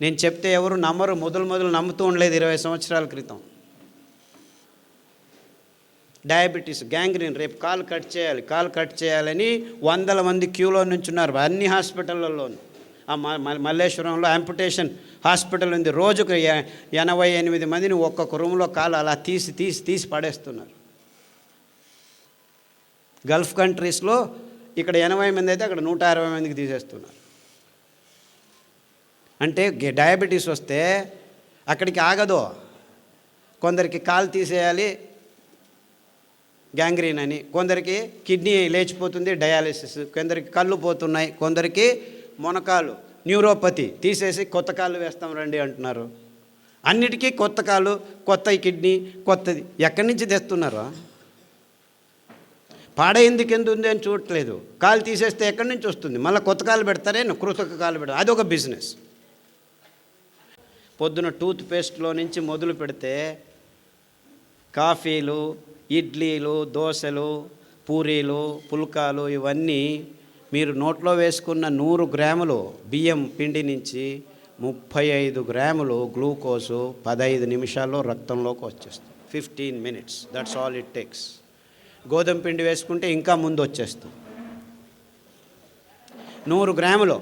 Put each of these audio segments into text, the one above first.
నేను చెప్తే ఎవరు నమ్మరు మొదలు మొదలు నమ్ముతూ ఉండలేదు ఇరవై సంవత్సరాల క్రితం. డయాబెటీస్ గ్యాంగ్రీన్ రేపు కాలు కట్ చేయాలి కాలు కట్ చేయాలని వందల మంది క్యూలో నుంచి ఉన్నారు అన్ని హాస్పిటళ్ళలోనూ ఆ మల్లేశ్వరంలో అంపుటేషన్ హాస్పిటల్ ఉంది రోజుకు ఎ- ఎనభై ఎనిమిది మందిని ఒక్కొక్క రూమ్లో కాలు అలా తీసి తీసి తీసి పడేస్తున్నారు. గల్ఫ్ కంట్రీస్లో ఇక్కడ ఎనభై మంది అయితే అక్కడ నూట అరవై మందికి తీసేస్తున్నారు. అంటే గె- డయాబెటీస్ వస్తే అక్కడికి ఆగదు. కొందరికి కాలు తీసేయాలి గ్యాంగ్రీన్ అని. కొందరికి కిడ్నీ లేచిపోతుంది డయాలిసిస్ కొందరికి కళ్ళు పోతున్నాయి కొందరికి మొనకాలు న్యూరోపతి తీసేసి కొత్త కాళ్ళు వేస్తాం రండి అంటున్నారు. అన్నిటికీ కొత్త కాలు కొత్త కిడ్నీ కొత్తది. ఎక్కడి నుంచి తెస్తున్నారు? పాడైందుకు ఎందుకు ఉంది అని చూడట్లేదు. కాలు తీసేస్తే ఎక్కడి నుంచి వస్తుంది? మళ్ళీ కొత్త కాలు పెడతారే కృతక కాలు పెడతారు. అదొక బిజినెస్ పొద్దున టూత్ పేస్ట్లో నుంచి మొదలు పెడితే కాఫీలు ఇడ్లీలు దోశలు పూరీలు పుల్కాలు ఇవన్నీ మీరు నోట్లో వేసుకున్న నూరు గ్రాములు బియ్యం పిండి నుంచి ముప్పై ఐదు గ్రాములు గ్లూకోజు పదహైదు నిమిషాల్లో రక్తంలోకి వచ్చేస్తుంది. Fifteen minutes. That's all it takes గోధుమ పిండి వేసుకుంటే ఇంకా ముందు వచ్చేస్తుంది. నూరు గ్రాములు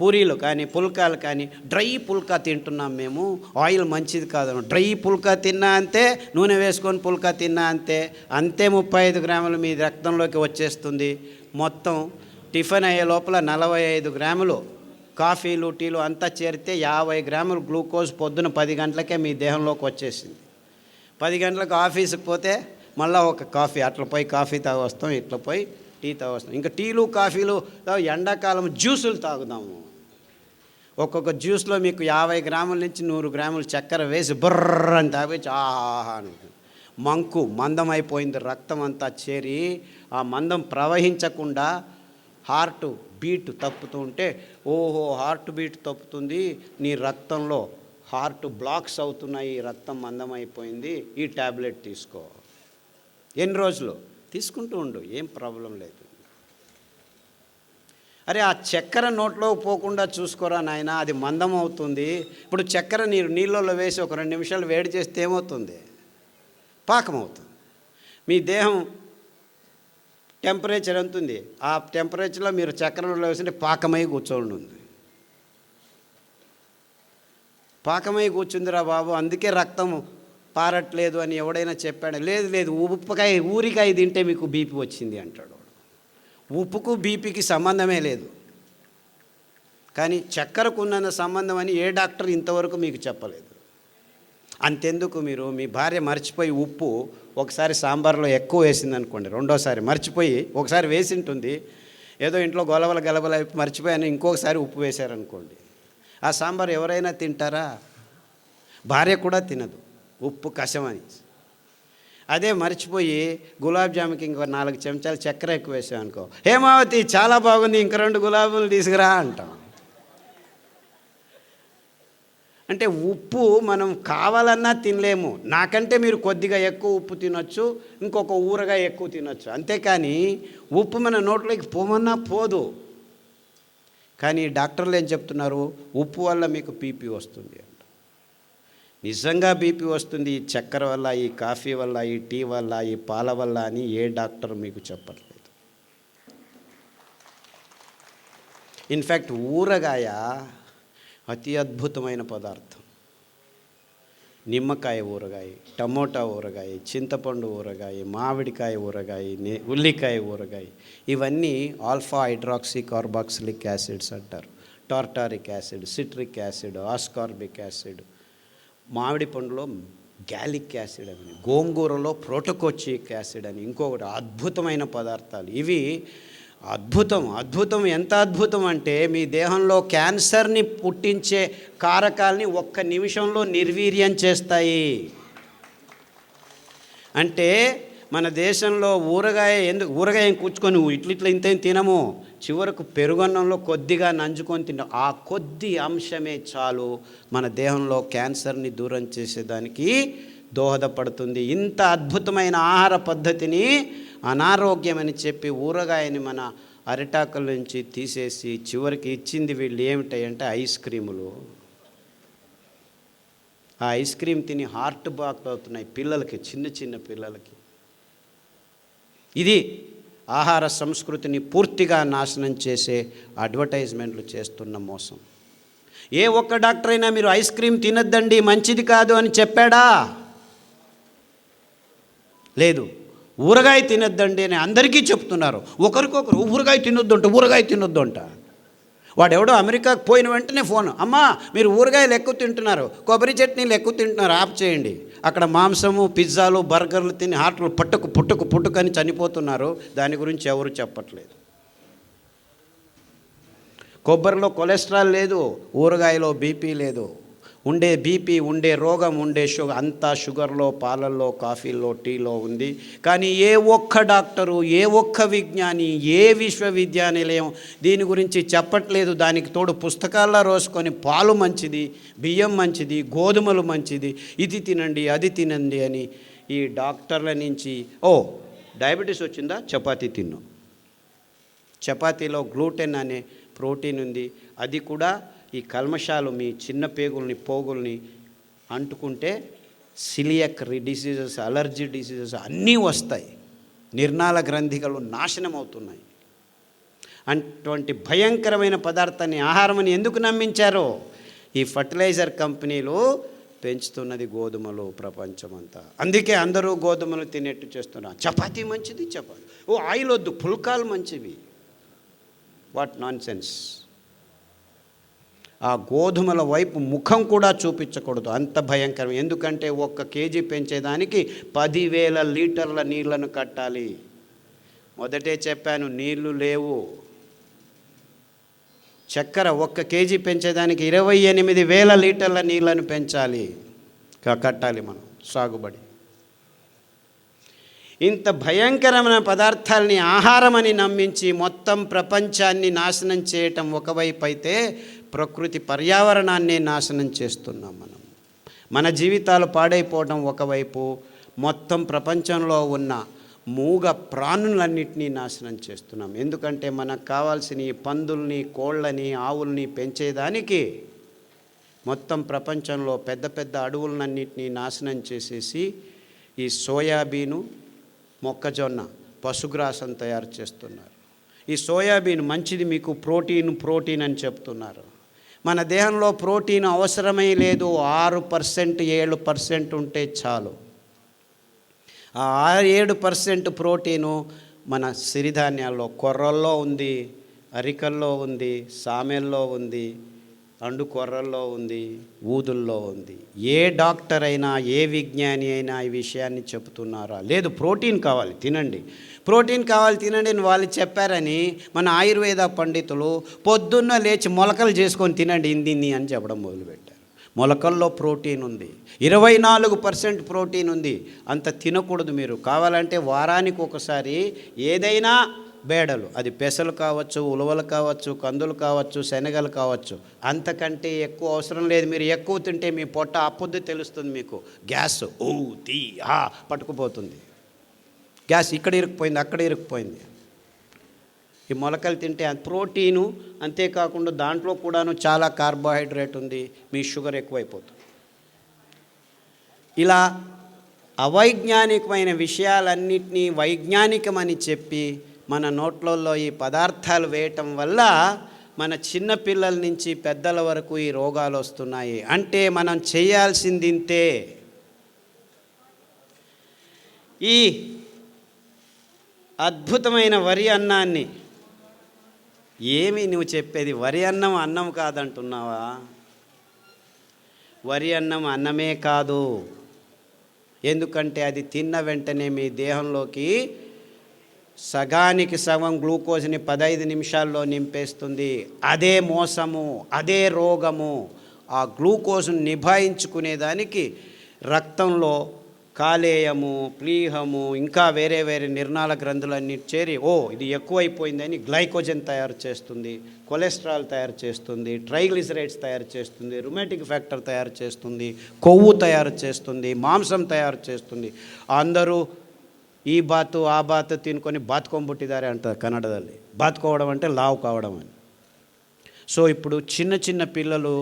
పూరీలు కానీ పుల్కాలు కానీ డ్రై పుల్కా తింటున్నాం మేము. ఆయిల్ మంచిది కాదు డ్రై పుల్కా తిన్నా అంతే నూనె వేసుకొని పుల్కా తిన్నా అంతే. అంతే ముప్పై ఐదు గ్రాములు మీ రక్తంలోకి వచ్చేస్తుంది. మొత్తం టిఫిన్ అయ్యే లోపల నలభై ఐదు గ్రాములు కాఫీలు టీలు అంతా చేరితే యాభై గ్రాములు గ్లూకోజ్ పొద్దున పది గంటలకే మీ దేహంలోకి వచ్చేసింది. పది గంటలకు ఆఫీస్కి పోతే మళ్ళీ ఒక కాఫీ అట్లా పోయి కాఫీ తాగొస్తాం ఇట్లా పోయి టీ తాగొస్తాం. ఇంకా టీలు కాఫీలు ఎండాకాలం జ్యూసులు తాగుదాము. ఒక్కొక్క జ్యూస్లో మీకు యాభై గ్రాముల నుంచి నూరు గ్రాములు చక్కెర వేసి బుర్ర అని తాగొచ్చి ఆహా మంకు మందం అయిపోయింది రక్తం అంతా చేరి ఆ మందం ప్రవహించకుండా హార్ట్ బీట్ తప్పుతూ ఉంటే ఓహో హార్ట్ బీట్ తప్పుతుంది నీ రక్తంలో హార్ట్ బ్లాక్స్ అవుతున్నాయి రక్తం మందం అయిపోయింది ఈ ట్యాబ్లెట్ తీసుకో. ఎన్ని రోజులు? తీసుకుంటూ ఉండు ఏం ప్రాబ్లం లేదు. అరే ఆ చక్కెర నోట్లో పోకుండా చూసుకోరా నాయన అది మందం అవుతుంది. ఇప్పుడు చక్కెర నీరు నీళ్ళలో వేసి ఒక రెండు నిమిషాలు వేడి చేస్తే ఏమవుతుంది? పాకం అవుతుంది. మీ దేహం టెంపరేచర్ ఎంత ఉంది? ఆ టెంపరేచర్లో మీరు చక్కెరలో వేసి పాకమై కూర్చోండి ఉంది పాకమై కూర్చుందిరా బాబు అందుకే రక్తం పారట్లేదు అని ఎవడైనా చెప్పాడు. లేదు లేదు ఉప్పుకాయ ఊరికాయ తింటే మీకు బీపీ వచ్చింది అంటాడు. ఉప్పుకు బీపీకి సంబంధమే లేదు. కానీ చక్కెరకు ఉన్న సంబంధం అని ఏ డాక్టర్ ఇంతవరకు మీకు చెప్పలేదు. అంతెందుకు మీరు? మీ భార్య మర్చిపోయి ఉప్పు ఒకసారి సాంబార్లో ఎక్కువ వేసింది అనుకోండి రెండోసారి మర్చిపోయి ఒకసారి వేసి ఉంటుంది ఏదో ఇంట్లో గొలవల గలబల మర్చిపోయాను ఇంకొకసారి ఉప్పు వేశారనుకోండి. ఆ సాంబార్ ఎవరైనా తింటారా? భార్య కూడా తినదు. ఉప్పు కషమని అదే మర్చిపోయి గులాబ్ జాముకి ఇంకో నాలుగు చెంచాలు చక్కెర ఎక్కువ వేసాం అనుకో. హేమావతి చాలా బాగుంది ఇంక రెండు గులాబీలు తీసుకురా అంటాం. అంటే ఉప్పు మనం కావాలన్నా తినలేము. నాకంటే మీరు కొద్దిగా ఎక్కువ ఉప్పు తినొచ్చు ఇంకొక ఊరగా ఎక్కువ తినొచ్చు. అంతేకాని ఉప్పు మన నోట్లోకి పోమన్నా పోదు. కానీ డాక్టర్లు ఏం చెప్తున్నారు? ఉప్పు వల్ల మీకు పీపీ వస్తుంది నిజంగా బీపీ వస్తుంది ఈ చక్కెర వల్ల ఈ కాఫీ వల్ల ఈ టీ వల్ల ఈ పాల వల్ల అని ఏ డాక్టర్ మీకు చెప్పట్లేదు. ఇన్ఫ్యాక్ట్ ఊరగాయ అతి అద్భుతమైన పదార్థం. నిమ్మకాయ ఊరగాయ టమోటా ఊరగాయ చింతపండు ఊరగాయ మామిడికాయ ఊరగాయ ఉల్లికాయ ఊరగాయ ఇవన్నీ ఆల్ఫా హైడ్రాక్సీ కార్బాక్సిలిక్ యాసిడ్స్ అంటారు. Tartaric acid citric acid ascorbic acid మామిడి పండులో గ్యాలిక్ యాసిడ్ అని గోంగూరలో ప్రోటోకోచిక్ యాసిడ్ అని ఇంకొకటి అద్భుతమైన పదార్థాలు. ఇవి అద్భుతం అద్భుతం ఎంత అద్భుతం అంటే మీ దేహంలో క్యాన్సర్ని పుట్టించే కారకాల్ని ఒక్క నిమిషంలో నిర్వీర్యం చేస్తాయి. అంటే మన దేశంలో ఊరగాయ ఎందుకు ఊరగాయ కూర్చుకొని ఇట్ల ఇట్లా ఇంత తినము? చివరకు పెరుగన్నంలో కొద్దిగా నంజుకొని తింటాం ఆ కొద్ది అంశమే చాలు మన దేహంలో క్యాన్సర్ని దూరం చేసేదానికి దోహదపడుతుంది. ఇంత అద్భుతమైన ఆహార పద్ధతిని అనారోగ్యం అని చెప్పి ఊరగాయని మన అరిటాకుల నుంచి తీసేసి చివరికి ఇచ్చింది వీళ్ళు ఏమిటాయంటే ఐస్ క్రీములు. ఆ ఐస్ క్రీమ్ తిని హార్ట్ బాక్ అవుతున్నాయి పిల్లలకి చిన్న చిన్న పిల్లలకి. ఇది ఆహార సంస్కృతిని పూర్తిగా నాశనం చేసే అడ్వర్టైజ్మెంట్లు చేస్తున్న మోసం. ఏ ఒక్క డాక్టర్ అయినా మీరు ఐస్ క్రీమ్ తినొద్దండి మంచిది కాదు అని చెప్పాడా? లేదు. ఊరగాయ తినొద్దండి అని అందరికీ చెప్తున్నారు. ఒకరికొకరు ఊరగాయ తినొద్దు అంట ఊరగాయ తినొద్దు అంట వాడెవడో అమెరికాకు పోయిన వెంటనే ఫోన్ అమ్మా మీరు ఊరగాయలు ఎక్కువ తింటున్నారు కొబ్బరి చట్నీలు ఎక్కువ తింటున్నారు ఆఫ్ చేయండి. అక్కడ మాంసము పిజ్జాలు బర్గర్లు తిని హార్ట్లు పుట్టుకు పుట్టుకు పుట్టుకని చనిపోతున్నారు. దాని గురించి ఎవరు చెప్పట్లేదు. కొబ్బరిలో కొలెస్ట్రాల్ లేదు ఊరగాయలో బీపీ లేదు. ఉండే బీపీ ఉండే రోగం ఉండే షుగర్ అంతా షుగర్లో పాలల్లో కాఫీలో టీలో ఉంది. కానీ ఏ ఒక్క డాక్టరు ఏ ఒక్క విజ్ఞాని ఏ విశ్వవిద్యానిలయం దీని గురించి చెప్పట్లేదు. దానికి తోడు పుస్తకాల్లో రోసుకొని పాలు మంచిది బియ్యం మంచిది గోధుమలు మంచిది. ఇది తినండి అది తినండి అని ఈ డాక్టర్ల నుంచి ఓ డయాబెటీస్ వచ్చిందా? చపాతీ తిన్నాం. చపాతీలో గ్లూటెన్ అనే ప్రోటీన్ ఉంది. అది కూడా ఈ కల్మషాలు మీ చిన్న పేగుల్ని పోగుల్ని అంటుకుంటే సిలియక్ డిసీజెస్ అలర్జీ డిసీజెస్ అన్నీ వస్తాయి. నిర్ణాల గ్రంథికలు నాశనం అవుతున్నాయి అటువంటి భయంకరమైన పదార్థాన్ని ఆహారమని ఎందుకు నమ్మించారో? ఈ ఫర్టిలైజర్ కంపెనీలు పెంచుతున్నది గోధుమలు ప్రపంచమంతా. అందుకే అందరూ గోధుమలు తినేట్టు చేస్తున్నారు. చపాతీ మంచిది చపాతీ. ఓ ఆయిల్ వద్దు పుల్కాలు మంచివి. వాట్ నాన్ సెన్స్ ఆ గోధుమల వైపు ముఖం కూడా చూపించకూడదు. అంత భయంకరం. ఎందుకంటే ఒక్క కేజీ పెంచేదానికి పదివేల లీటర్ల నీళ్ళను కట్టాలి. మొదటే చెప్పాను నీళ్ళు లేవు. చక్కెర ఒక్క కేజీ పెంచేదానికి ఇరవై ఎనిమిది వేల లీటర్ల నీళ్ళను పెంచాలి. కట్టాలి మనం. సాగుబడి. ఇంత భయంకరమైన పదార్థాలని ఆహారమని నమ్మించి మొత్తం ప్రపంచాన్ని నాశనం చేయటం ఒకవైపు అయితే ప్రకృతి పర్యావరణాన్ని నాశనం చేస్తున్నాం మనం. మన జీవితాలు పాడైపోవడం ఒకవైపు మొత్తం ప్రపంచంలో ఉన్న మూగ ప్రాణులన్నింటినీ నాశనం చేస్తున్నాం. ఎందుకంటే మనకు కావాల్సిన పందుల్ని కోళ్ళని ఆవుల్ని పెంచేదానికి మొత్తం ప్రపంచంలో పెద్ద పెద్ద అడవులన్నింటినీ నాశనం చేసేసి ఈ సోయాబీను మొక్కజొన్న పశుగ్రాసం తయారు చేస్తున్నారు. ఈ సోయాబీన్ మంచిది మీకు ప్రోటీన్ ప్రోటీన్ అని చెప్తున్నారు. మన దేహంలో ప్రోటీన్ అవసరమే లేదు ఆరు పర్సెంట్ ఏడు పర్సెంట్ ఉంటే చాలు. ఆ ఆరు ఏడు పర్సెంట్ ప్రోటీను మన సిరిధాన్యాల్లో కొర్రల్లో ఉంది అరికల్లో ఉంది సామెల్లో ఉంది అండు కొర్రల్లో ఉంది ఊదుల్లో ఉంది. ఏ డాక్టర్ అయినా ఏ విజ్ఞాని అయినా ఈ విషయాన్ని చెబుతున్నారా? లేదు ప్రోటీన్ కావాలి తినండి. ప్రోటీన్ కావాలి తినండి అని వాళ్ళు చెప్పారని మన ఆయుర్వేద పండితులు పొద్దున్న లేచి మొలకలు చేసుకొని తినండి ఇందింది అని చెప్పడం మొదలుపెట్టారు. మొలకల్లో ప్రోటీన్ ఉంది. ఇరవై నాలుగు పర్సెంట్ ప్రోటీన్ ఉంది. అంత తినకూడదు మీరు. కావాలంటే వారానికి ఒకసారి ఏదైనా బేడలు. అది పెసలు కావచ్చు ఉలవలు కావచ్చు కందులు కావచ్చు శనగలు కావచ్చు. అంతకంటే ఎక్కువ అవసరం లేదు. మీరు ఎక్కువ తింటే మీ పొట్ట అప్పుద్ది తెలుస్తుంది మీకు. గ్యాస్ ఊ తీ ఆ పట్టుకుపోతుంది. గ్యాస్ ఇక్కడ ఇరుక్కుపోయింది అక్కడ ఇరుక్కుపోయింది. ఈ మొలకలు తింటే ప్రోటీను అంతేకాకుండా దాంట్లో కూడాను చాలా కార్బోహైడ్రేట్ ఉంది. మీ షుగర్ ఎక్కువైపోతుంది. ఇలా అవైజ్ఞానికమైన విషయాలన్నింటినీ వైజ్ఞానికమని చెప్పి మన నోట్లలో ఈ పదార్థాలు వేయటం వల్ల మన చిన్నపిల్లల నుంచి పెద్దల వరకు ఈ రోగాలు వస్తున్నాయి. అంటే మనం చేయాల్సింది ఇంతే ఈ అద్భుతమైన వరి అన్నాన్ని. ఏమి నువ్వు చెప్పేది? వరి అన్నం అన్నం కాదంటున్నావా? వరి అన్నం అన్నమే కాదు. ఎందుకంటే అది తిన్న వెంటనే మీ దేహంలోకి సగానికి సగం గ్లూకోజ్ని పదహైదు నిమిషాల్లో నింపేస్తుంది. అదే మోసము అదే రోగము. ఆ గ్లూకోజ్ను నిభాయించుకునేదానికి రక్తంలో కాలేయము ప్లీహము ఇంకా వేరే వేరే నిర్ణాల గ్రంథులన్నీ చేరి ఓ ఇది ఎక్కువైపోయిందని గ్లైకోజన్ తయారు చేస్తుంది కొలెస్ట్రాల్ తయారు చేస్తుంది ట్రైగ్లిసరైడ్స్ తయారు చేస్తుంది రుమాటిక్ ఫ్యాక్టర్ తయారు చేస్తుంది కొవ్వు తయారు చేస్తుంది మాంసం తయారు చేస్తుంది. అందరూ ఈ బాతు ఆ బాతు తినుకొని ಬಾತ್ಕೊಂಡ್ಬಿಟ್ಟಿದ್ದಾರೆ అంటారు కన్నడదల్లి. బాతుకోవడం అంటే లావు కావడం అని. సో ఇప్పుడు చిన్న చిన్న పిల్లలు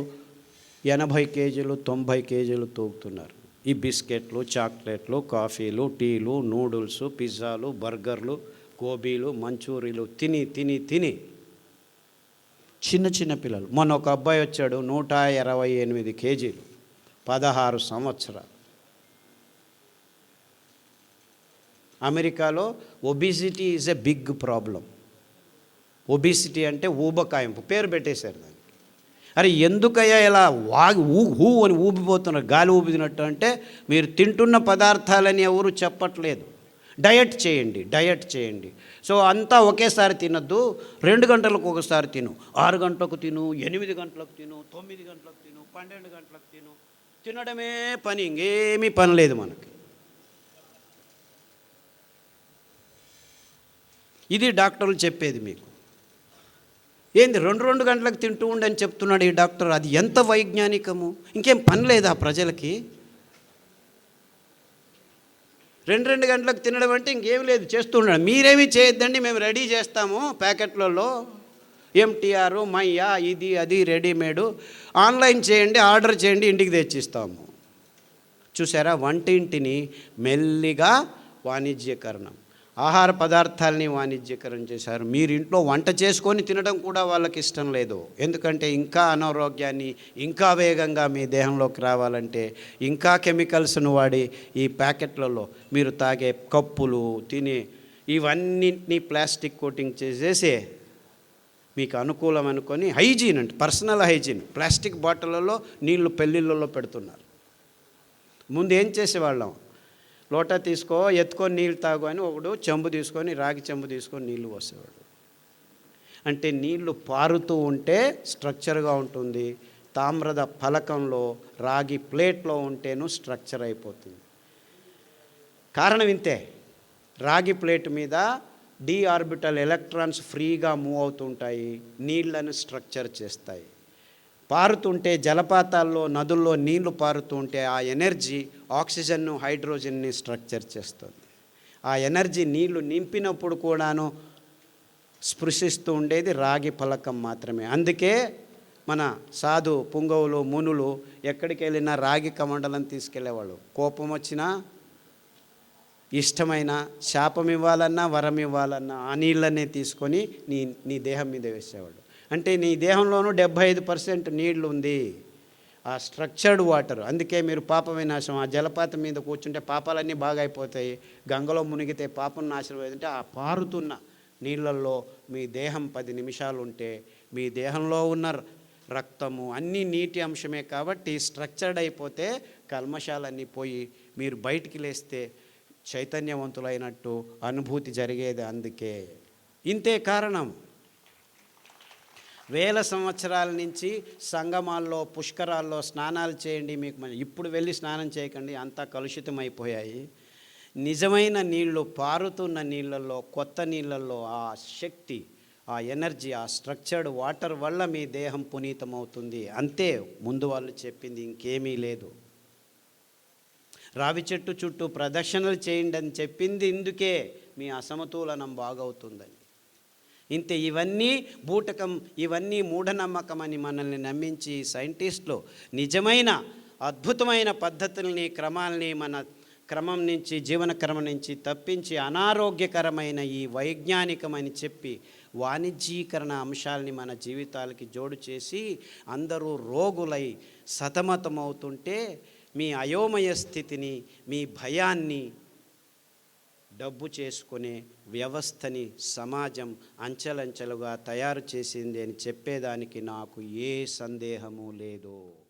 ఎనభై కేజీలు తొంభై కేజీలు తూగుతున్నారు. ఈ బిస్కెట్లు చాక్లెట్లు కాఫీలు టీలు నూడిల్స్ పిజ్జాలు బర్గర్లు గోబీలు మంచూరీలు తిని తిని తిని చిన్న చిన్న పిల్లలు. మొన్న ఒక అబ్బాయి వచ్చాడు నూట ఇరవై ఎనిమిది కేజీలు పదహారు సంవత్సరాలు. అమెరికాలో obesity is a big problem. Obesity అంటే ఊబకాయింపు పేరు పెట్టేశారు దానికి. అరే ఎందుకయ్యా ఇలా వాగి ఊ హూ అని ఊపిపోతున్నారు గాలి ఊపినట్టు అంటే మీరు తింటున్న పదార్థాలని ఎవరు చెప్పట్లేదు. డయట్ చేయండి డయట్ చేయండి. సో అంతా ఒకేసారి తినద్దు రెండు గంటలకు ఒకసారి తిను. ఆరు గంటలకు తిను ఎనిమిది గంటలకు తిను తొమ్మిది గంటలకు తిను పన్నెండు గంటలకు తిను. తినడమే పని ఇంకేమీ పని లేదు మనకి. ఇది డాక్టర్లు చెప్పేది మీకు. ఏంది రెండు రెండు గంటలకు తింటూ ఉండని చెప్తున్నాడు ఈ డాక్టర్? అది ఎంత వైజ్ఞానికము? ఇంకేం పని లేదా ప్రజలకి? రెండు రెండు గంటలకు తినడం అంటే ఇంకేం లేదు చేస్తూ ఉన్నాడు మీరేమీ చేయొద్దండి మేము రెడీ చేస్తాము ప్యాకెట్లలో. ఎంటీఆర్ మయ్యా ఇది అది రెడీమేడు. ఆన్లైన్ చేయండి ఆర్డర్ చేయండి ఇంటికి తెచ్చిస్తాము. చూసారా? వంటింటిని మెల్లిగా వాణిజ్యకరణం. ఆహార పదార్థాలని వాణిజ్యకరం చేశారు. మీరు ఇంట్లో వంట చేసుకొని తినడం కూడా వాళ్ళకి ఇష్టం లేదు. ఎందుకంటే ఇంకా అనారోగ్యాన్ని ఇంకా వేగంగా మీ దేహంలోకి రావాలంటే ఇంకా కెమికల్స్ను వాడి ఈ ప్యాకెట్లలో మీరు తాగే కప్పులు తినే ఇవన్నింటినీ ప్లాస్టిక్ కోటింగ్ చేసేసి మీకు అనుకూలం అనుకొని హైజీన్ అంటే పర్సనల్ హైజీన్. ప్లాస్టిక్ బాటిళ్ళలో నీళ్ళు పెళ్ళిళ్ళలో పెడుతున్నారు. ముందు ఏం చేసేవాళ్ళం? లోటా తీసుకో ఎత్తుకొని నీళ్ళు తాగు అని ఒకడు చెంబు తీసుకొని రాగి చెంబు తీసుకొని నీళ్ళు పోసేవాడు. అంటే నీళ్ళు పారుతూ ఉంటే స్ట్రక్చర్గా ఉంటుంది. తామ్రద ఫలకంలో రాగి ప్లేట్లో ఉంటేను స్ట్రక్చర్ అయిపోతుంది. కారణం ఇంతే. రాగి ప్లేట్ మీద డి ఆర్బిటల్ ఎలక్ట్రాన్స్ ఫ్రీగా మూవ్ అవుతుంటాయి. నీళ్ళను స్ట్రక్చర్ చేస్తాయి. పారుతుంటే జలపాతాల్లో నదుల్లో నీళ్ళు పారుతుంటే ఆ ఎనర్జీ ఆక్సిజన్ను హైడ్రోజన్ని స్ట్రక్చర్ చేస్తుంది. ఆ ఎనర్జీ నీళ్ళు నింపినప్పుడు కూడాను స్పృశిస్తూ ఉండేది రాగి ఫలకం మాత్రమే. అందుకే మన సాధు పుంగవులు మునులు ఎక్కడికి వెళ్ళినా రాగి కమండలం తీసుకెళ్ళేవాళ్ళు. కోపం వచ్చినా ఇష్టమైన శాపం ఇవ్వాలన్నా వరం ఇవ్వాలన్నా ఆ నీళ్ళనే తీసుకొని నీ నీ దేహం మీద వేసేవాళ్ళు. అంటే నీ దేహంలోనూ డెబ్భై ఐదు పర్సెంట్ నీళ్ళు ఉంది ఆ స్ట్రక్చర్డ్ వాటర్. అందుకే మీరు పాప వినాశం. ఆ జలపాతం మీద కూర్చుంటే పాపాలన్నీ బాగా అయిపోతాయి గంగలో మునిగితే పాపం నాశనం ఏదంటే ఆ పారుతున్న నీళ్ళల్లో మీ దేహం పది నిమిషాలు ఉంటే మీ దేహంలో ఉన్న రక్తము అన్నీ నీటి అంశమే కాబట్టి స్ట్రక్చర్డ్ అయిపోతే కల్మషాలన్నీ పోయి మీరు బయటికి లేస్తే చైతన్యవంతులైనట్టు అనుభూతి జరిగేది అందుకే. ఇంతే కారణం. వేల సంవత్సరాల నుంచి సంగమాల్లో పుష్కరాల్లో స్నానాలు చేయండి మీకు మన ఇప్పుడు వెళ్ళి స్నానం చేయకండి అంతా కలుషితం అయిపోయాయి నిజమైన నీళ్ళు పారుతున్న నీళ్ళల్లో కొత్త నీళ్ళల్లో ఆ శక్తి ఆ ఎనర్జీ ఆ స్ట్రక్చర్డ్ వాటర్ వల్ల మీ దేహం పునీతమవుతుంది. అంతే ముందు వాళ్ళు చెప్పింది ఇంకేమీ లేదు. రావి చెట్టు చుట్టూ ప్రదక్షిణలు చేయండి అని చెప్పింది ఇందుకే మీ అసమతులనం బాగవుతుందని. ఇంతే ఇవన్నీ బూటకం ఇవన్నీ మూఢనమ్మకం అని మనల్ని నమ్మించి సైంటిస్టులు నిజమైన అద్భుతమైన పద్ధతుల్ని క్రమాల్ని మన క్రమం నుంచి జీవన క్రమం నుంచి తప్పించి అనారోగ్యకరమైన ఈ వైజ్ఞానికమని చెప్పి వాణిజ్యీకరణ అంశాలని మన జీవితాలకి జోడు చేసి అందరూ రోగులై సతమతమవుతుంటే మీ అయోమయ స్థితిని మీ భయాన్ని డబ్బు చేసుకునే వ్యవస్థని సమాజం అంచెలంచెలుగా తయారు చేసింది అని చెప్పేదానికి నాకు ఏ సందేహము లేదు.